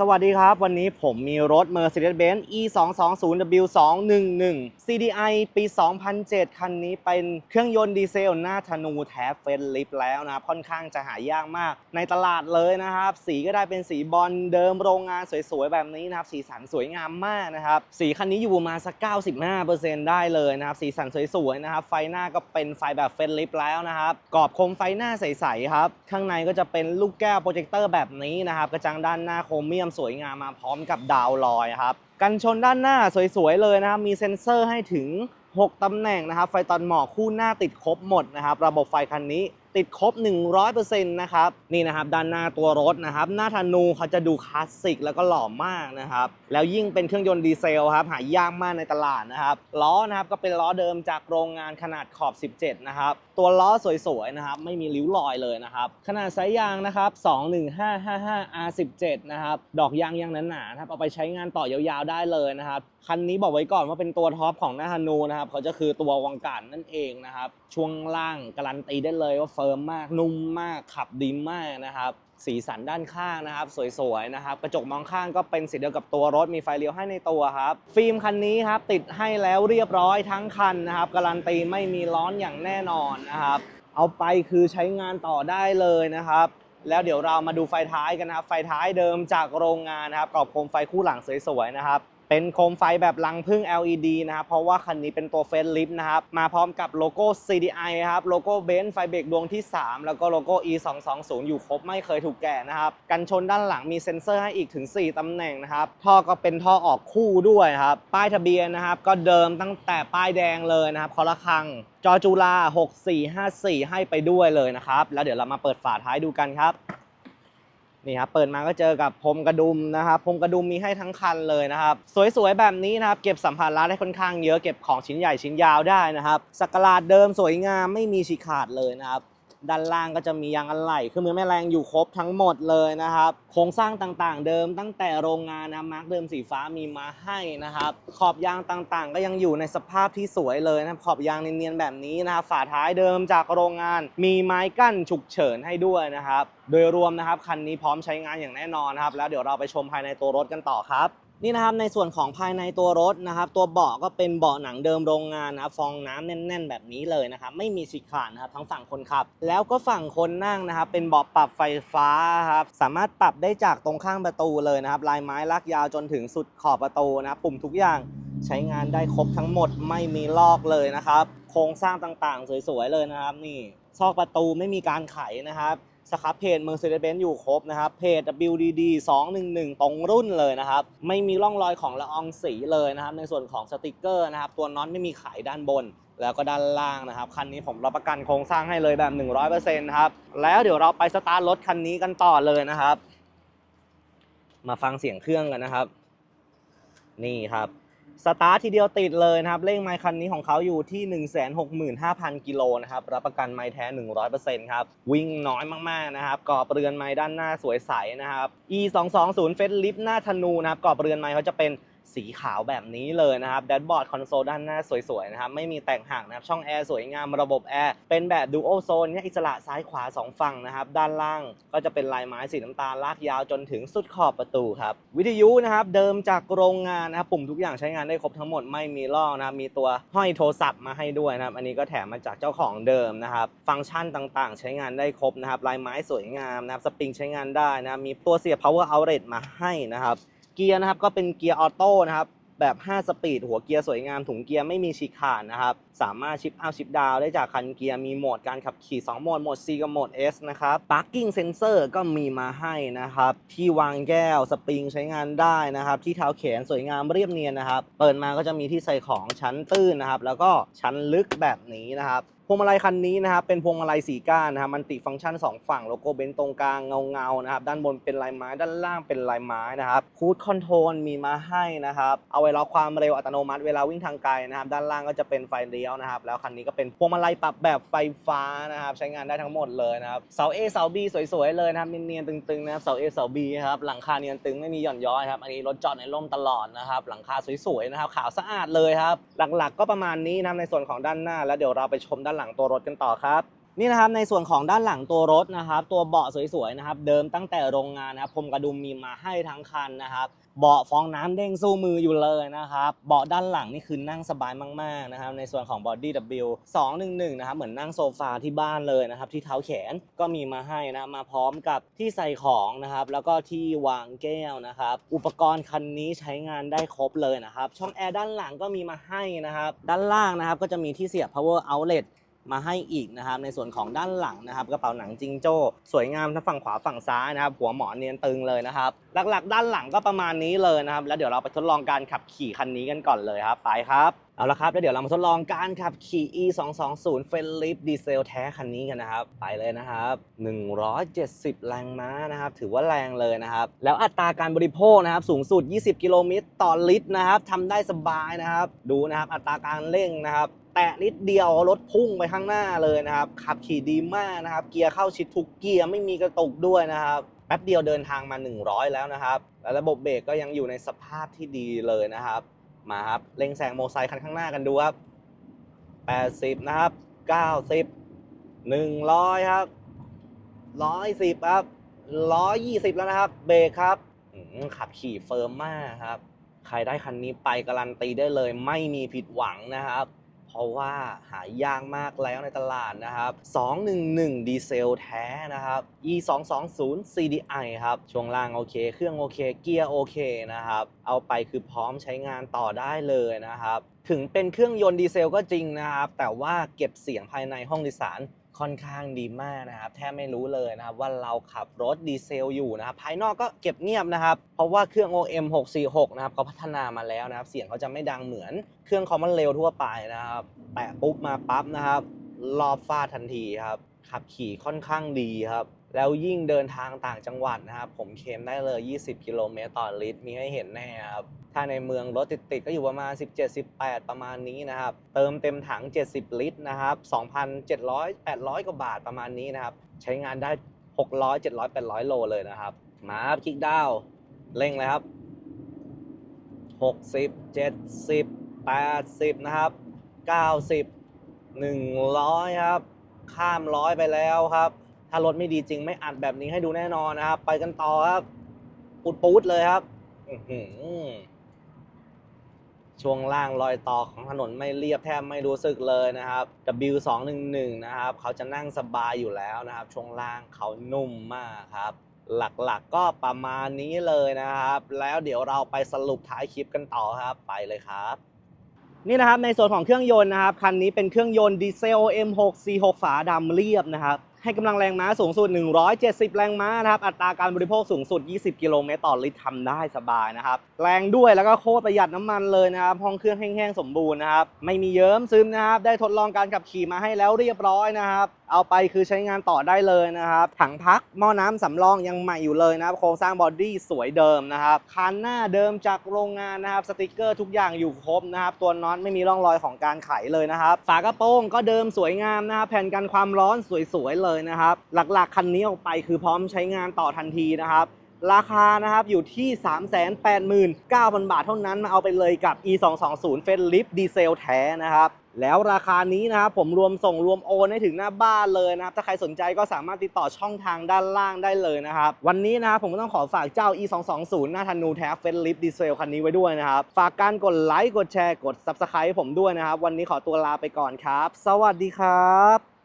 สวัสดีครับ วันนี้ผมมีรถ Mercedes-Benz E 2 2 0 W 2 1 1 CDI ปี 2007 คันนี้เป็นเครื่องยนต์ดีเซลหน้าธนูแท้เฟนลิฟแล้วนะครับ ค่อนข้างจะหายากมาก ในตลาดเลยนะครับ สีก็ได้เป็นสีบอลเดิมโรงงานสวยๆ แบบนี้นะครับ สีสันสวยงามมากนะครับ สีคันนี้อยู่ประมาณสัก 95%ได้เลยนะครับ สีสันสวยๆ นะครับ ไฟหน้าก็เป็นไฟแบบเฟนลิฟแล้วนะครับ กรอบโคมไฟหน้าใสๆครับ ข้างในก็จะเป็นลูกแก้วโปรเจคเตอร์แบบนี้นะครับ กระจังด้านหน้าโครเมียมสวยงามมาพร้อมกับดาวลอยครับกันชนด้านหน้าสวยๆเลยนะครับมีเซ็นเซอร์ให้ถึง 6 ตำแหน่งนะครับ ไฟตอนหมอกคู่หน้าติดครบหมดนะครับ ระบบไฟคันนี้ ติดครบ 100%นะครับนี่นะครับด้านหน้าตัวรถนะครับหน้าธนูเขาจะดูคลาสสิกแล้วก็หล่อมากนะครับแล้วยิ่งเป็นเครื่องยนต์ดีเซลครับหายากมากในตลาดนะครับล้อนะครับก็เป็นล้อเดิมจากโรงงานขนาดขอบ 17 นะครับตัวล้อสวยๆนะครับไม่มีริ้วรอยเลยนะครับขนาดไซส์ยางนะครับ21555 R17 นะครับดอกยางยังหนาๆนะครับเอาไปใช้งานต่อยาวๆได้เลยนะครับคันนี้บอกไว้ก่อนว่าเป็นตัวท็อปของหน้าฮานูนะครับเขาจะคือตัววังการนั่นเองนะครับ ช่วงล่างการันตีได้เลยว่าเฟิร์มมากนุ่มมากขับดีมากนะครับ สีสันด้านข้างนะครับ สวยๆนะครับ กระจกมองข้างก็เป็นสีเดียวกับตัวรถมีไฟเลี้ยวให้ในตัวครับ ฟิล์มคันนี้ครับติดให้แล้วเรียบร้อยทั้งคันนะครับการันตีไม่มีร้อนอย่างแน่นอนนะครับเอาไปคือใช้งานต่อได้เลยนะครับแล้วเดี๋ยวเรามาดูไฟท้ายกันนะครับ ไฟท้ายเดิมจากโรงงานนะครับกรอบโคมไฟคู่หลังสวยๆนะครับ เป็นโคมไฟแบบรังพึ่ง LED นะครับ เพราะว่าคันนี้เป็นตัวเฟซลิฟนะครับ มาพร้อมกับโลโก้ CDI ครับ โลโก้เบนซ์ไฟเบรกดวงที่ 3 แล้วก็โลโก้ E 2 2 0อยู่ครบไม่เคยถูกแกะนะครับ กันชนด้านหลังมีเซ็นเซอร์ให้อีกถึง 4 ตำแหน่งนะครับ ท่อก็เป็นท่อออกคู่ด้วยครับ ป้ายทะเบียนนะครับ ก็เดิมตั้งแต่ป้ายแดงเลยนะครับคอละครัง จอจุฬา6454 ให้ไปด้วยเลยนะครับ แล้วเดี๋ยวเรามาเปิดฝาท้ายดูกันครับ นี่ครับเปิดมาก็เจอกับพรมกระดุมนะครับพรมกระดุมมีให้ทั้งคันเลยนะครับ สวยๆแบบนี้นะครับ เก็บสัมภาระได้ค่อนข้างเยอะเก็บของชิ้นใหญ่ชิ้นยาวได้นะครับสักราดเดิมสวยงามไม่มีฉีกขาดเลยนะครับ ด้านล่างก็จะมียางอะไหล่เครื่องมือแม่แรงอยู่ครบทั้งหมดเลยนะครับ โครงสร้างต่างๆ เดิมตั้งแต่โรงงานนะมาร์กเดิมสีฟ้ามีมาให้นะครับ ขอบยางต่างๆ ก็ยังอยู่ในสภาพที่สวยเลยนะขอบยางเนียนๆแบบนี้นะครับฝาท้ายเดิมจากโรงงาน มีไม้กั้นฉุกเฉินให้ด้วยนะครับ โดยรวมนะครับคันนี้พร้อมใช้งานอย่างแน่นอนนะครับ แล้วเดี๋ยวเราไปชมภายในตัวรถกันต่อครับ นี่นะครับในส่วนของภายในตัวรถนะครับตัวเบาะก็เป็นเบาะหนังเดิมโรงงานนะครับฟองน้ำแน่น ๆ แบบนี้เลยนะครับไม่มีฉีกขาดนะครับทั้งฝั่งคนขับ แล้วก็ฝั่งคนนั่งนะครับเป็นเบาะปรับไฟฟ้าครับสามารถปรับได้จากตรงข้างประตูเลยนะครับลายไม้ลากยาวจนถึงสุดขอบประตูนะครับปุ่มทุกอย่างใช้งานได้ครบทั้งหมดไม่มีลอกเลยนะครับ โครงสร้างต่างๆ สวยๆเลยนะครับ นี่ซอกประตูไม่มีการไขนะครับ สครับเพจ Mercedes-Benz อยู่ครบนะครับเพจ WDD 211 ตรงรุ่นเลยนะครับ ไม่มีร่องรอยของละอองสีเลยนะครับ ในส่วนของสติกเกอร์นะครับ ตัวน็อตไม่มีไขด้านบน แล้วก็ด้านล่างนะครับ คันนี้ผมรับประกันโครงสร้างให้เลยแบบ 100%ครับ แล้วเดี๋ยวเราไปสตาร์ทรถคันนี้กันต่อเลยนะครับ มาฟังเสียงเครื่องกันนะครับ นี่ครับ สตาร์ททีเดียวติดเลยนะครับเลขไมล์คันนี้ของเขาอยู่ที่ 165,000 กิโลนะครับรับประกันไมล์แท้ 100%ครับวิ่งน้อยมากๆนะครับกรอบเรือนไม้ด้านหน้าสวยใสนะครับ e 2 2 0เฟสลิฟหน้าธนูนะครับกรอบเรือนไม้เขาจะเป็น สีขาวแบบนี้เลยนะครับแดชบอร์ดคอนโซลด้านหน้าสวยๆนะครับไม่มีแตกหักนะครับช่องแอร์สวยงามระบบแอร์เป็นแบบดูโอโซนเนี่ยอิสระซ้ายขวา 2 ฝั่งนะครับด้านล่างก็จะเป็นลายไม้สีน้ำตาลลากยาวจนถึงสุดขอบประตูครับวิทยุนะครับเดิมจากโรงงานนะครับปุ่มทุกอย่างใช้งานได้ครบทั้งหมดไม่มีลอกนะครับมีตัวห้อยโทรศัพท์มาให้ด้วยนะครับอันนี้ก็แถมมาจากเจ้าของเดิมนะครับฟังก์ชันต่างๆ ใช้งานได้ครบนะครับลายไม้สวยงามนะครับสปริงใช้งานได้นะครับมีตัวเสียบ power outlet มาให้นะครับ เกียร์นะครับก็เป็นเกียร์ออโต้นะครับแบบ 5 สปีด หัวเกียร์สวยงาม ถุงเกียร์ไม่มีฉีกขาดนะครับ สามารถชิปอัพชิปดาวได้จากคันเกียร์ มีโหมดการขับขี่ 2 โหมด โหมด C กับโหมด S นะครับ parking sensor ก็มีมาให้นะครับ ที่วางแก้ว สปริงใช้งานได้นะครับ ที่เท้าแขนสวยงามเรียบเนียนนะครับ เปิดมาก็จะมีที่ใส่ของชั้นตื้นนะครับ แล้วก็ชั้นลึกแบบนี้นะครับ พวงมาลัยคันนี้นะครับเป็นพวงมาลัยสีก้านนะครับมันติฟังก์ชัน 2 ฝั่งโลโก้เบนซ์ตรงกลางเงาเงาๆนะครับด้านบนเป็นลายไม้ด้านล่างเป็นลายไม้นะครับคูดคอนโทรลมีมาให้นะครับเอาไว้ล็อกความเร็วอัตโนมัติเวลาวิ่งทางไกลนะครับด้านล่างก็จะเป็นไฟเลี้ยวนะครับแล้วคันนี้ก็เป็นพวงมาลัยปรับแบบไฟฟ้านะครับใช้งานได้ทั้งหมดเลยนะครับเสา A เสา B สวยๆเลยนะครับเนียนๆตึงๆนะครับเสา A เสา B ครับหลังคาเนียนตึงไม่มีหย่อนย้อยครับอันนี้รถจอดในร่มตลอดนะครับหลังคาสวยๆนะครับขาวสะอาดเลยครับหลักๆ ก็ประมาณนี้นะครับในส่วนของด้านหน้า แล้วเดี๋ยวเราไปชมด้านหลังตัวรถกันต่อครับนี่นะครับในส่วนของด้านหลังตัวรถนะครับ ตัวเบาะสวยๆนะครับ เดิมตั้งแต่โรงงานนะครับพรมกระดุมมีมาให้ทั้งคันนะครับ เบาะฟองน้ำเด้งสู้มืออยู่เลยนะครับ เบาะด้านหลังนี่คือนั่งสบายมากๆนะครับ ในส่วนของ Body W 211นะครับเหมือนนั่งโซฟาที่บ้านเลยนะครับ ที่เท้าแขนก็มีมาให้นะมาพร้อมกับที่ใส่ของนะครับ แล้วก็ที่วางแก้วนะครับ อุปกรณ์คันนี้ใช้งานได้ครบเลยนะครับ ช่องแอร์ด้านหลังก็มีมาให้นะครับ ด้านล่างนะครับก็จะมีที่เสียบ power outlet มาให้อีกนะครับ ในส่วนของด้านหลังนะครับ กระเป๋าหนังจิงโจ้ สวยงามทั้งฝั่งขวาฝั่งซ้ายนะครับ หัวหมอนเนียนตึงเลยนะครับ หลักๆ ด้านหลังก็ประมาณนี้เลยนะครับ แล้วเดี๋ยวเราไปทดลองการขับขี่คันนี้กันก่อนเลยครับ ไปครับ เอาละครับแล้วเดี๋ยวเรามาทดลองการขับขี่ e 2 2 0 f e l i p ดีเซลแท้คันนี้กันนะครับ ไปเลยนะครับ 170 แรงม้านะครับ ถือว่าแรงเลยนะครับ แล้วอัตราการบริโภคนะครับ สูงสุด 20 กิโลเมตรต่อลิตรนะครับทำได้สบายนะครับ ดูนะครับ อัตราการเร่งนะครับแตะนิดเดียวรถพุ่งไปข้างหน้าเลยนะครับ ขับขี่ดีมากนะครับ เกียร์เข้าชิดทุกเกียร์ไม่มีกระตุกด้วยนะครับแป๊บเดียวเดินทางมา 100 แล้วนะครับ และระบบเบรกก็ยังอยู่ในสภาพที่ดีเลยนะครับ มาครับเร่งแซงโมไซคันข้างหน้ากันดูครับ 80 นะครับ 90 100 ครับ 110 ครับ 120 แล้วนะครับ เบรกครับขับขี่เฟิร์มมากครับ ใครได้คันนี้ไปการันตีได้เลยไม่มีผิดหวังนะครับ เพราะว่าหายากมากแล้วในตลาดนะครับ 211 ดีเซลแท้นะครับ e 2 2 0 CDI ครับ ช่วงล่างโอเค เครื่องโอเค เกียร์โอเคนะครับ เอาไปคือพร้อมใช้งานต่อได้เลยนะครับ ถึงเป็นเครื่องยนต์ดีเซลก็จริงนะครับ แต่ว่าเก็บเสียงภายในห้องดิสาร ค่อนข้างดีมากนะครับ แทบไม่รู้เลยนะครับว่าเราขับรถดีเซลอยู่นะครับ ภายนอกก็เก็บเงียบนะครับ เพราะว่าเครื่อง OM 646นะครับเขาพัฒนามาแล้วนะครับ เสียงเขาจะไม่ดังเหมือนเครื่องคอมมอนเร็วทั่วไปนะครับ แตะปุ๊บมาปั๊บนะครับ รอบฟาดทันทีครับ ขับขี่ค่อนข้างดีครับ แล้วยิ่งเดินทางต่างจังหวัดนะครับ ผมเคลมได้เลย 20 กิโลเมตรต่อลิตร มีให้เห็นแน่ครับ ถ้าในเมืองรถติดๆก็อยู่ประมาณ 17-18 ประมาณนี้นะครับ เติมเต็มถัง 70 ลิตรนะครับ 2,700 800 กว่าบาทประมาณนี้นะครับ ใช้งานได้ 600 700 800 โลเลยนะครับ มาครับคลิกดาวเร่งเลยครับ 60 70 80 นะครับ 90 100 ครับ ข้ามร้อยไปแล้วครับ ถ้ารถไม่ดีจริงไม่อัดแบบนี้ให้ดูแน่นอนนะครับ ไปกันต่อครับปูดปูดเลยครับช่วงล่างรอยต่อของถนนไม่เรียบแทบไม่รู้สึกเลยนะครับ W211 นะครับ เขาจะนั่งสบายอยู่แล้วนะครับ ช่วงล่างเขานุ่มมากครับ หลักๆก็ประมาณนี้เลยนะครับ แล้วเดี๋ยวเราไปสรุปท้ายคลิปกันต่อครับ ไปเลยครับ นี่นะครับในส่วนของเครื่องยนต์นะครับ คันนี้เป็นเครื่องยนต์ดีเซล M6 C6 ฝาดำเรียบนะครับ ให้กำลังแรงม้าสูงสุด 170 แรงม้านะครับ อัตราการบริโภคสูงสุด 20 กิโลเมตรต่อลิตรทำได้สบายนะครับ แรงด้วยแล้วก็โคตรประหยัดน้ำมันเลยนะครับ ห้องเครื่องแห้งๆ สมบูรณ์นะครับ ไม่มีเยิ้มซึมนะครับ ได้ทดลองการขับขี่มาให้แล้วเรียบร้อยนะครับ เอาไปคือใช้งานต่อได้เลยนะครับ ถังพักหม้อน้ำสำรองยังใหม่อยู่เลยนะครับ โครงสร้างบอดี้สวยเดิมนะครับคันหน้าเดิมจากโรงงานนะครับ สติกเกอร์ทุกอย่างอยู่ครบนะครับ ตัวน็อตไม่มีร่องรอยของการไขเลยนะครับ ฝากระโปรงก็เดิมสวยงามนะครับ แผ่นกันความร้อนสวยๆเลยนะครับ หลักๆคันนี้ออกไปคือพร้อมใช้งานต่อทันทีนะครับราคานะครับอยู่ที่ 389,000 บาทเท่านั้นมาเอาไปเลยกับ e 2 2 0 f e n l i p ดีเซลแท้นะครับ แล้วราคานี้นะครับผมรวมส่งรวมโอนให้ถึงหน้าบ้านเลยนะครับ ถ้าใครสนใจก็สามารถติดต่อช่องทางด้านล่างได้เลยนะครับ วันนี้นะครับผมก็ต้องขอฝากเจ้า e 2 2 0หน้าธันูแท้เฟนลิฟดีเซลคันนี้ไว้ด้วยนะครับ ฝากการกดไลค์กดแชร์กด Subscribe ผมด้วยนะครับ วันนี้ขอตัวลาไปก่อนครับ สวัสดีครับ